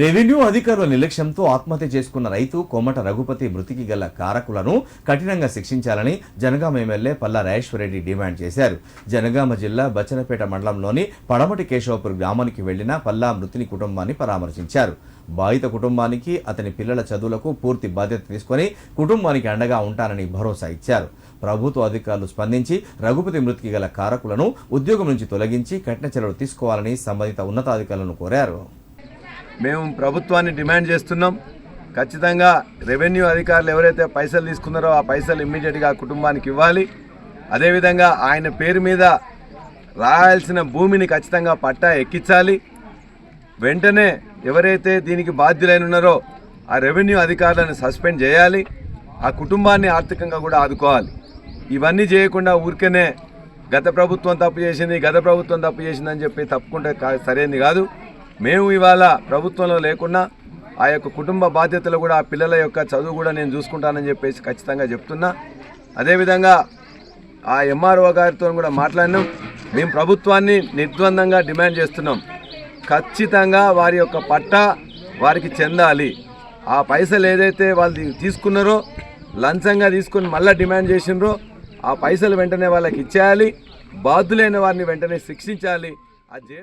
Revenue అధికారుల నిర్లక్ష్యంతో ఆత్మహత్య చేసుకున్న రైతు కొమ్మట రఘుపతి మృతికి గల కారకులను కఠినంగా శిక్షించాలని జనగామ ఎమ్మెల్యే పల్లా రాజేశ్వరరెడ్డి డిమాండ్ చేశారు. జనగామ జిల్లా బచ్చనపేట మండలంలోని పడమటి కేశవపూర్ గ్రామానికి వెళ్ళిన పల్లా మృతిని కుటుంబాన్ని పరామర్శించారు. బాధిత కుటుంబానికి అతని పిల్లల చదువులకు పూర్తి బాధ్యత తీసుకొని కుటుంబానికి అండగా ఉంటానని భరోసా ఇచ్చారు. ప్రభుత్వ అధికారులు స్పందించి రఘుపతి మృతికి గల కారకులను ఉద్యోగం నుంచి తొలగించి కఠిన చర్యలు తీసుకోవాలని సంబంధిత ఉన్నతాధికారులను కోరారు. మేము ప్రభుత్వాన్ని డిమాండ్ చేస్తున్నాం. ఖచ్చితంగా రెవెన్యూ అధికారులు ఎవరైతే పైసలు తీసుకున్నారో ఆ పైసలు ఇమ్మీడియట్గా ఆ కుటుంబానికి ఇవ్వాలి. అదేవిధంగా ఆయన పేరు మీద రాయాల్సిన భూమిని ఖచ్చితంగా పట్టా ఎక్కించాలి. వెంటనే ఎవరైతే దీనికి బాధ్యులైన ఉన్నారో ఆ రెవెన్యూ అధికారులను సస్పెండ్ చేయాలి. ఆ కుటుంబాన్ని ఆర్థికంగా కూడా ఆదుకోవాలి. ఇవన్నీ చేయకుండా ఊరికనే గత ప్రభుత్వం తప్పు చేసింది గత ప్రభుత్వం తప్పు చేసిందని చెప్పి తప్పుకుంటే కా- సరైనది కాదు. మేము ఇవాళ ప్రభుత్వంలో లేకున్నా ఆ యొక్క కుటుంబ బాధ్యతలు కూడా ఆ పిల్లల యొక్క చదువు కూడా నేను చూసుకుంటానని చెప్పేసి ఖచ్చితంగా చెప్తున్నా. అదేవిధంగా ఆ ఎంఆర్ఓ గారితో కూడా మాట్లాడినాం. మేము ప్రభుత్వాన్ని నిర్ద్వందంగా డిమాండ్ చేస్తున్నాం. ఖచ్చితంగా వారి యొక్క పట్టా వారికి చెందాలి. ఆ పైసలు ఏదైతే వాళ్ళు తీసుకున్నారో లంచంగా తీసుకుని మళ్ళీ డిమాండ్ చేసినారో ఆ పైసలు వెంటనే వాళ్ళకి ఇచ్చేయాలి. బాధ్యులైన వారిని వెంటనే శిక్షించాలి. ఆ జే